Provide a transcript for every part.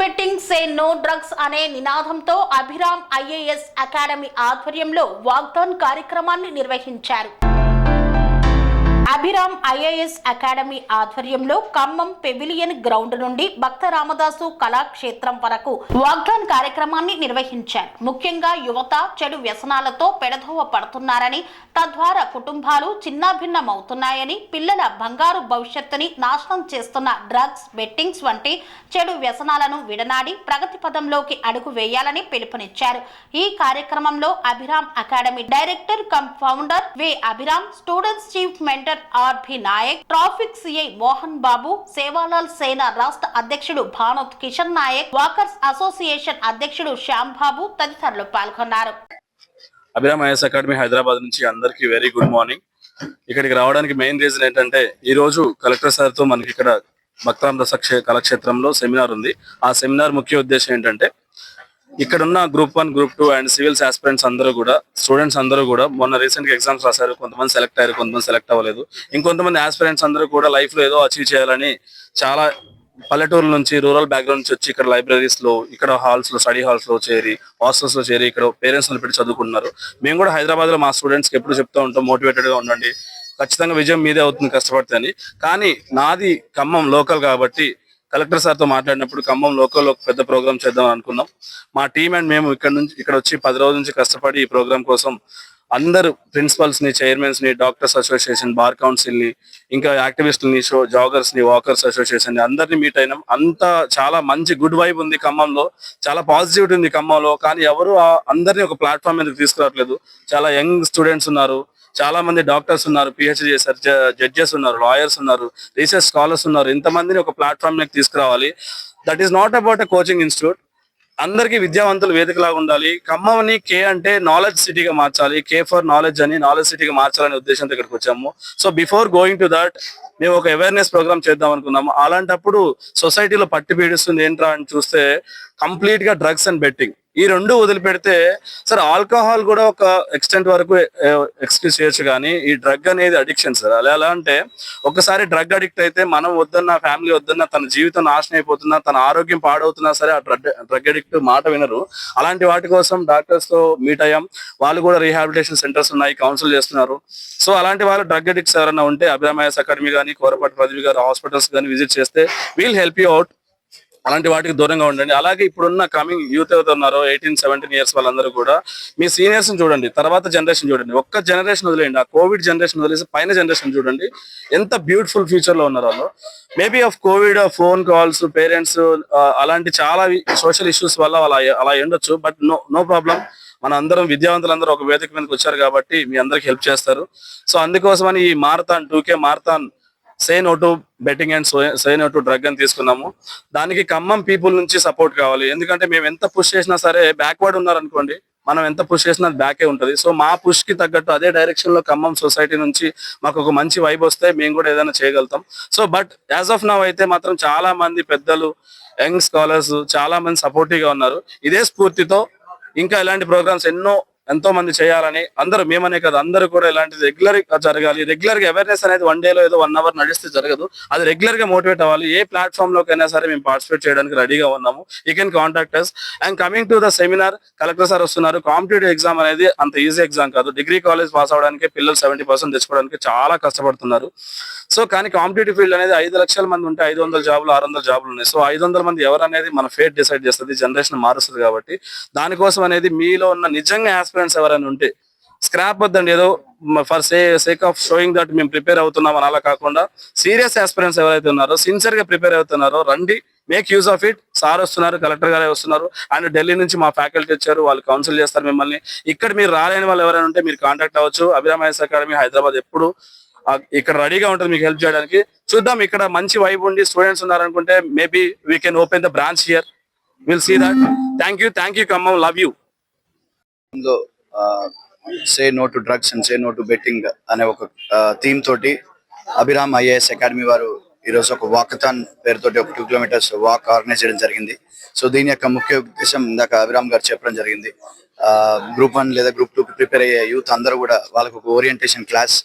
Betting say no drugs అనే నినాదంతో Abhiram IAS academy ఆధ్వర్యంలో వాగ్దాన్ కార్యక్రమాన్ని నిర్వహించారు. అభిరామ్ ఐఏఎస్ అకాడమీ ఆధ్వర్యంలో ఖమ్మం పెవిలియన్ గ్రౌండ్ నుండి భక్త రామదాసు కళాక్షేత్రం వరకు వాగ్దాన్ కార్యక్రమాన్ని నిర్వహించారు. ముఖ్యంగా యువత చెడు వ్యసనాలతో పెడధోవ పడుతున్నారని తద్వారా కుటుంబాలు చిన్నాభిన్నమవుతున్నాయని పిల్లల బంగారు భవిష్యత్తుని నాశనం చేస్తున్న డ్రగ్స్ బెట్టింగ్స్ వంటి చెడు వ్యసనాలను విడనాడి ప్రగతి పదంలోకి అడుగు వేయాలని పిలుపునిచ్చారు. ఈ కార్యక్రమంలో Abhiram academy director cum founder V Abhiram students chief mentor RP Naik traffic CI Mohan Babu Sevalal Sena రాష్ట్ర అధ్యక్షుడు భానోత్ కిషన్ నాయక్ వాకర్స్ అసోసియేషన్ అధ్యక్షుడు శ్యామ్ బాబు తదితరులు పాల్గొన్నారు. అభిరామ్ ఐఎస్ అకాడమీ హైదరాబాద్ నుంచి అందరికీ వెరీ గుడ్ మార్నింగ్ ఇక్కడికి రావడానికి మెయిన్ రీజన్ ఏంటంటే ఈ రోజు కలెక్టర్ సార్తో మనకి ఇక్కడ భక్తరామ్ దశ కళాక్షేత్రంలో సెమినార్ ఉంది. ఆ సెమినార్ ముఖ్య ఉద్దేశం ఏంటంటే ఇక్కడ ఉన్న group one group two and civils aspirants అందరూ కూడా స్టూడెంట్స్ అందరూ కూడా మొన్న రీసెంట్గా ఎగ్జామ్స్ రాశారు. కొంతమంది సెలెక్ట్ అయ్యారు కొంతమంది సెలెక్ట్ అవ్వలేదు. ఇంకొంతమంది ఆస్పిరెంట్స్ అందరూ కూడా లైఫ్లో ఏదో అచీవ్ చేయాలని చాలా పల్లెటూరు నుంచి రూరల్ బ్యాక్గ్రౌండ్ నుంచి వచ్చి ఇక్కడ లైబ్రరీస్లో ఇక్కడ హాల్స్లో స్టడీ హాల్స్లో చేరి హాస్టల్స్లో చేరి ఇక్కడ పేరెంట్స్ పెట్టి చదువుకుంటున్నారు. మేము కూడా హైదరాబాద్లో మా స్టూడెంట్స్కి ఎప్పుడు చెప్తూ ఉంటాం మోటివేటెడ్గా ఉండండి. ఖచ్చితంగా విజయం మీదే అవుతుంది కష్టపడితే అని. కానీ నాది ఖమ్మం లోకల్ కాబట్టి కలెక్టర్ సార్తో మాట్లాడినప్పుడు ఖమ్మం లోకల్లో ఒక పెద్ద ప్రోగ్రామ్ చేద్దాం అనుకున్నాం. మా టీం అండ్ మేము ఇక్కడ నుంచి ఇక్కడ వచ్చి పది రోజుల నుంచి కష్టపడి ఈ ప్రోగ్రామ్ కోసం అందరు ప్రిన్సిపల్స్ని చైర్మన్స్ని డాక్టర్స్ అసోసియేషన్ బార్ కౌన్సిల్ని ఇంకా యాక్టివిస్టులని షో జాగర్స్ని వాకర్స్ అసోసియేషన్ని అందరిని మీట్ అయినాం. అంతా చాలా మంచి గుడ్ వైబ్ ఉంది ఖమ్మంలో. చాలా పాజిటివిటీ ఉంది ఖమ్మంలో. కానీ ఎవరు అందరినీ ఒక ప్లాట్ఫామ్ మీదకి తీసుకురావట్లేదు. చాలా యంగ్ స్టూడెంట్స్ ఉన్నారు. చాలా మంది డాక్టర్స్ ఉన్నారు పిహెచ్డి చేశారు జడ్జెస్ ఉన్నారు లాయర్స్ ఉన్నారు రీసెర్చ్ స్కాలర్స్ ఉన్నారు. ఇంతమందిని ఒక ప్లాట్ఫామ్ మీద తీసుకురావాలి. That is not about a coaching institute అందరికీ విద్యావంతులు వేదికలాగా ఉండాలి. ఖమ్మంని కే అంటే నాలెడ్జ్ సిటీగా మార్చాలి. కే ఫర్ నాలెడ్జ్ అని నాలెడ్జ్ సిటీగా మార్చాలనే ఉద్దేశంతో ఇక్కడికి వచ్చాము. So before going to that మేము ఒక అవేర్నెస్ ప్రోగ్రామ్ చేద్దాం అనుకున్నాము. అలాంటప్పుడు సొసైటీలో పట్టి పీడిస్తుంది ఏంట్రా అని చూస్తే కంప్లీట్గా డ్రగ్స్ అండ్ బెట్టింగ్ ఈ రెండు వదిలిపెడితే సార్ ఆల్కహాల్ కూడా ఒక ఎక్స్టెంట్ వరకు ఎక్స్క్యూజ్ చేయొచ్చు కానీ ఈ డ్రగ్ అనేది అడిక్షన్ సార్. అలా ఎలా అంటే ఒకసారి డ్రగ్ అడిక్ట్ అయితే మనం వద్దన్న ఫ్యామిలీ వద్దన్న తన జీవితం నాశనం అయిపోతున్నా తన ఆరోగ్యం పాడవుతున్నా సరే ఆ డ్రగ్ డ్రగ్ అడిక్ట్ మాట వినరు. అలాంటి వాటి కోసం డాక్టర్స్తో మీట్ అయ్యాం. వాళ్ళు కూడా రీహాబిలిటేషన్ సెంటర్స్ ఉన్నాయి కౌన్సిల్ చేస్తున్నారు. సో అలాంటి వాళ్ళు డ్రగ్ అడిక్ట్స్ ఎవరైనా ఉంటే అభిరామయస్ అకాడమీ కానీ కోరపాటి పదవి గారు హాస్పిటల్స్ కానీ విజిట్ చేస్తే వీల్ హెల్ప్ యూ అవుట్. అలాంటి వాటికి దూరంగా ఉండండి. అలాగే ఇప్పుడున్న కమింగ్ యూత్ ఎవరైతే ఉన్నారో ఎయిటీన్ సెవెంటీన్ ఇయర్స్ వాళ్ళందరూ కూడా మీ సీనియర్స్ చూడండి తర్వాత జనరేషన్ చూడండి. ఒక్క జనరేషన్ వదిలేయండి. ఆ కోవిడ్ జనరేషన్ వదిలేసి పైన జనరేషన్ చూడండి. ఎంత బ్యూటిఫుల్ ఫ్యూచర్లో ఉన్నారు వాళ్ళు. Maybe of covid phone calls parents అలాంటి చాలా సోషల్ ఇష్యూస్ వల్ల అలా అలా ఉండొచ్చు. బట్ నో నో ప్రాబ్లం మన అందరం విద్యావంతులందరూ ఒక వేదిక మీదకి వచ్చారు కాబట్టి మీ అందరికి హెల్ప్ చేస్తారు. సో అందుకోసమని ఈ marathon two K marathon say no to betting and say no to drug అని తీసుకున్నాము. దానికి ఖమ్మం పీపుల్ నుంచి సపోర్ట్ కావాలి. ఎందుకంటే మేము ఎంత పుష్ చేసినా సరే బ్యాక్వర్డ్ ఉన్నారనుకోండి మనం ఎంత పుష్ చేసినా బ్యాకే ఉంటుంది. సో మా పుష్కి తగ్గట్టు అదే డైరెక్షన్లో ఖమ్మం సొసైటీ నుంచి మాకు ఒక మంచి వైబ్ వస్తే మేము కూడా ఏదైనా చేయగలుగుతాం. So but as of now అయితే మాత్రం చాలా మంది పెద్దలు యంగ్ స్కాలర్స్ చాలా మంది సపోర్టివ్గా ఉన్నారు. ఇదే స్ఫూర్తితో ఇంకా ఇలాంటి ప్రోగ్రామ్స్ ఎన్నో ఎంతో మంది చేయాలని అందరూ మేమనే కదా అందరూ కూడా ఇలాంటి రెగ్యులర్గా జరగాలి. రెగ్యులర్గా అవేర్నెస్ అనేది వన్ డేలో ఏదో వన్ అవర్ నడిస్తే జరగదు. అది రెగ్యులర్గా మోటివేట్ అవ్వాలి. ఏ ప్లాట్ఫామ్ లోకైనా సరే మేము పార్టిసిపేట్ చేయడానికి రెడీగా ఉన్నాము. You can contact us and coming to the seminar collector sir వస్తున్నారు. కాంపిటేటివ్ ఎగ్జామ్ అనేది అంత ఈజీ ఎగ్జామ్ కాదు. డిగ్రీ కాలేజ్ పాస్ అవడానికి పిల్లలు సెవెంటీ పర్సెంట్ తెచ్చుకోవడానికి చాలా కష్టపడుతున్నారు. సో కానీ కాంపిటేటివ్ ఫీల్డ్ అనేది ఐదు లక్షల మంది ఉంటే ఐదు వందల జాబులు ఆరు వందల జాబులు ఉన్నాయి. సో ఐదు వందల మంది ఎవరు అనేది మన ఫేట్ డిసైడ్ చేస్తుంది జనరేషన్ మారుస్తుంది కాబట్టి దానికోసం అనేది మీలో ఉన్న నిజంగా ఆస్పిరెంట్స్ ఎవరైనా ఉంటే స్క్రాప్ వద్దండి. ఏదో for say sake of showing that మేము ప్రిపేర్ అవుతున్నాం అని అలా కాకుండా సీరియస్ ఆస్పిరెంట్స్ ఎవరైతే ఉన్నారో సిన్సియర్గా ప్రిపేర్ అవుతున్నారో రండి make use of it sir వస్తున్నారు కలెక్టర్ గారే వస్తున్నారు. అండ్ ఢిల్లీ నుంచి మా ఫ్యాకల్టీ వచ్చారు వాళ్ళు కౌన్సిల్ చేస్తారు మిమ్మల్ని. ఇక్కడ మీరు రాలేని వాళ్ళు ఎవరైనా ఉంటే మీరు కాంటాక్ట్ అవ్వచ్చు. అభిరామయస్ అకాడమీ హైదరాబాద్ ఎప్పుడు ఇక్కడ రెడీగా ఉంటుంది మీకు హెల్ప్ చేయడానికి. చూద్దాం ఇక్కడ మంచి వైబ్ ఉండి students ఉన్నారనుకుంటే maybe we can open the branch here will see that thank you thank you Khammam. Love you లో say no to drugs and say no to betting అనే ఒక థీమ్ తోటి అభిరామ్ ఐఏఎస్ అకాడమీ వారు ఈరోజు ఒక walkathon పేరుతోటి ఒక two kilometres walk organise చేయడం జరిగింది. సో దీని యొక్క ముఖ్య ఉద్దేశం ఇందాక అభిరామ్ గారు చెప్పడం జరిగింది. గ్రూప్ వన్ లేదా గ్రూప్ టూ ప్రిపేర్ అయ్యే యూత్ అందరూ కూడా వాళ్ళకు ఒక ఓరియంటేషన్ క్లాస్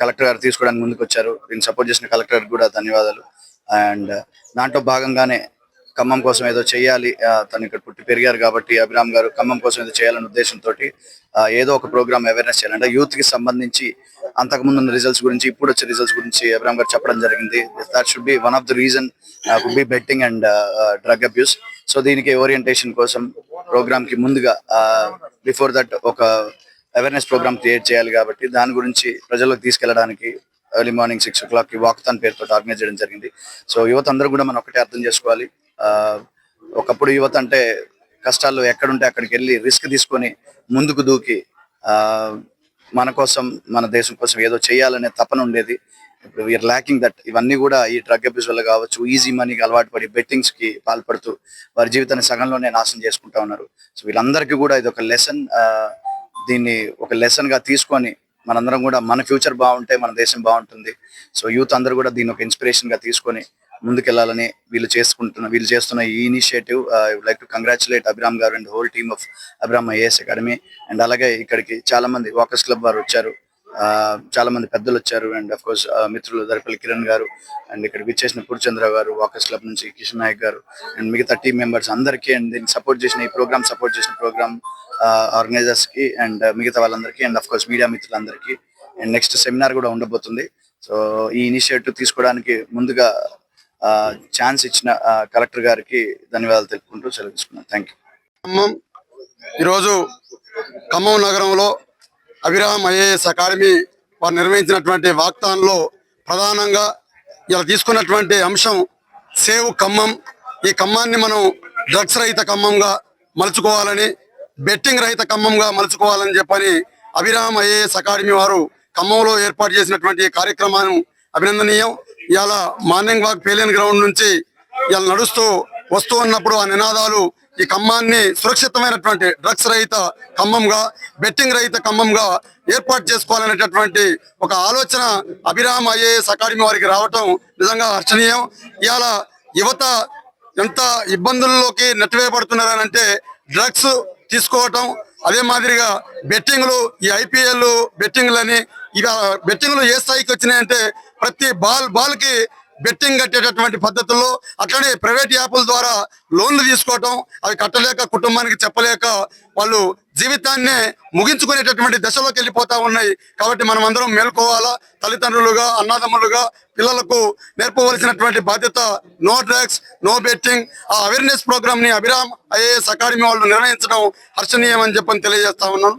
కలెక్టర్ గారు తీసుకోవడానికి ముందుకు వచ్చారు దీన్ని సపోర్ట్ చేసిన కలెక్టర్ కూడా ధన్యవాదాలు. అండ్ దాంట్లో భాగంగానే ఖమ్మం కోసం ఏదో చేయాలి తను ఇక్కడ పుట్టి పెరిగారు కాబట్టి అభిరామ్ గారు ఖమ్మం కోసం ఏదో చేయాలనే ఉద్దేశంతో ఏదో ఒక ప్రోగ్రామ్ అవేర్నెస్ చేయాలంటే యూత్కి సంబంధించి అంతకుముందు ఉన్న రిజల్ట్స్ గురించి ఇప్పుడు వచ్చే రిజల్ట్స్ గురించి అభిరామ్ గారు చెప్పడం జరిగింది. That should be one of the reason could be betting and drug abuse so దీనికి ఓరియంటేషన్ కోసం ప్రోగ్రామ్కి ముందుగా బిఫోర్ దట్ ఒక అవేర్నెస్ ప్రోగ్రామ్ క్రియేట్ చేయాలి కాబట్టి దాని గురించి ప్రజల్లోకి తీసుకెళ్ళడానికి ఎర్లీ మార్నింగ్ సిక్స్ ఓ క్లాక్కి వాక్థాన్ పేరుతో ఆర్గనైజ్ చేయడం జరిగింది. సో యువత అందరూ కూడా మనం ఒకటే అర్థం చేసుకోవాలి. ఒకప్పుడు యువత అంటే కష్టాలు ఎక్కడుంటే అక్కడికి వెళ్ళి రిస్క్ తీసుకొని ముందుకు దూకి ఆ మన కోసం మన దేశం కోసం ఏదో చేయాలనే తపన ఉండేది. ఇప్పుడు వీఆర్ ల్యాకింగ్ దట్ ఇవన్నీ కూడా ఈ డ్రగ్ అబ్యూస్ వల్ల కావచ్చు ఈజీ మనీకి అలవాటు పడి బెట్టింగ్స్కి పాల్పడుతూ వారి జీవితాన్ని సగంలోనే నాశనం చేసుకుంటా ఉన్నారు. సో వీళ్ళందరికీ కూడా ఇది ఒక లెసన్ దీన్ని ఒక లెసన్గా తీసుకొని మనందరం కూడా మన ఫ్యూచర్ బాగుంటే మన దేశం బాగుంటుంది. సో యూత్ అందరూ కూడా దీన్ని ఒక ఇన్స్పిరేషన్గా తీసుకొని ముందుకెళ్ళాలని వీళ్ళు చేసుకుంటున్న వీళ్ళు చేస్తున్న ఈ initiative I would like to congratulate Abhiram garu and whole team of Abhiram IAS academy and అలాగే ఇక్కడికి చాలా మంది వాకర్స్ క్లబ్ వారు వచ్చారు. Uh, ఆ, చాలా మంది పెద్దలు వచ్చారు. అండ్ అఫ్ కోర్స్ మిత్రులు దరిపల్లి కిరణ్ గారు అండ్ ఇక్కడ విచ్చేసిన పూర్చంద్ర గారు వాకర్స్ క్లబ్ నుంచి కిషన్ నాయక్ గారు అండ్ మిగతా టీం మెంబర్స్ అందరికీ అండ్ దీన్ని సపోర్ట్ చేసిన ఈ ప్రోగ్రామ్ సపోర్ట్ చేసిన ప్రోగ్రామ్ ఆర్గనైజర్స్ uh, కి అండ్ uh, మిగతా వాళ్ళందరికీ అండ్ అఫ్ కోర్స్ మీడియా మిత్రులందరికీ. అండ్ నెక్స్ట్ సెమినార్ కూడా ఉండబోతుంది. సో ఈ ఇనిషియేటివ్ తీసుకోవడానికి ముందుగా ఛాన్స్ ఇచ్చిన కలెక్టర్ గారికి ధన్యవాదాలు తెలుపుకుంటూ సెలవు తీసుకున్నాను. Thank you Khammam. ఈరోజు ఖమ్మం నగరంలో అభిరామ్ ఐఏఎస్ అకాడమీ వారు నిర్వహించినటువంటి వాగ్దానంలో ప్రధానంగా ఇలా తీసుకున్నటువంటి అంశం సేవ్ ఖమ్మం. ఈ ఖమ్మాన్ని మనం డ్రగ్స్ రహిత ఖమ్మంగా మలుచుకోవాలని బెట్టింగ్ రహిత ఖమ్మంగా మలుచుకోవాలని చెప్పని అభిరామ్ ఐఏఎస్ అకాడమీ వారు ఖమ్మంలో ఏర్పాటు చేసినటువంటి కార్యక్రమాన్ని అభినందనీయం. ఇవాళ మార్నింగ్ వాక్ పేలియన్ గ్రౌండ్ నుంచి ఇలా నడుస్తూ వస్తూ ఉన్నప్పుడు ఆ నినాదాలు ఈ ఖమ్మాన్ని సురక్షితమైనటువంటి డ్రగ్స్ రహిత ఖమ్మంగా బెట్టింగ్ రహిత ఖమ్మంగా ఏర్పాటు చేసుకోవాలనేటటువంటి ఒక ఆలోచన అభిరామ్ ఐఏఎస్ అకాడమీ వారికి రావటం నిజంగా హర్షణీయం. ఇవాళ యువత ఎంత ఇబ్బందుల్లోకి నెట్టివేయబడుతున్నారనంటే డ్రగ్స్ తీసుకోవటం అదే మాదిరిగా బెట్టింగ్లు ఈ ఐపీఎల్ బెట్టింగ్లని ఇక బెట్టింగ్లు ఏ స్థాయికి వచ్చినాయంటే ప్రతి బాల్ బాల్కి బెట్టింగ్ కట్టేటటువంటి పద్ధతుల్లో అట్లనే ప్రైవేట్ యాప్ల ద్వారా లోన్లు తీసుకోవటం అవి కట్టలేక కుటుంబానికి చెప్పలేక వాళ్ళు జీవితాన్నే ముగించుకునేటటువంటి దశలోకి వెళ్ళిపోతా ఉన్నాయి. కాబట్టి మనం అందరం మేల్కోవాలా. తల్లిదండ్రులుగా అన్నదమ్ములుగా పిల్లలకు నేర్పవలసినటువంటి బాధ్యత నో డ్రగ్స్ నో బెట్టింగ్ ఆ అవేర్నెస్ ప్రోగ్రామ్ని అభిరామ్ ఐఏఎస్ అకాడమీ వాళ్ళు నిర్వహించడం హర్షణీయం అని చెప్పని తెలియజేస్తా ఉన్నాను.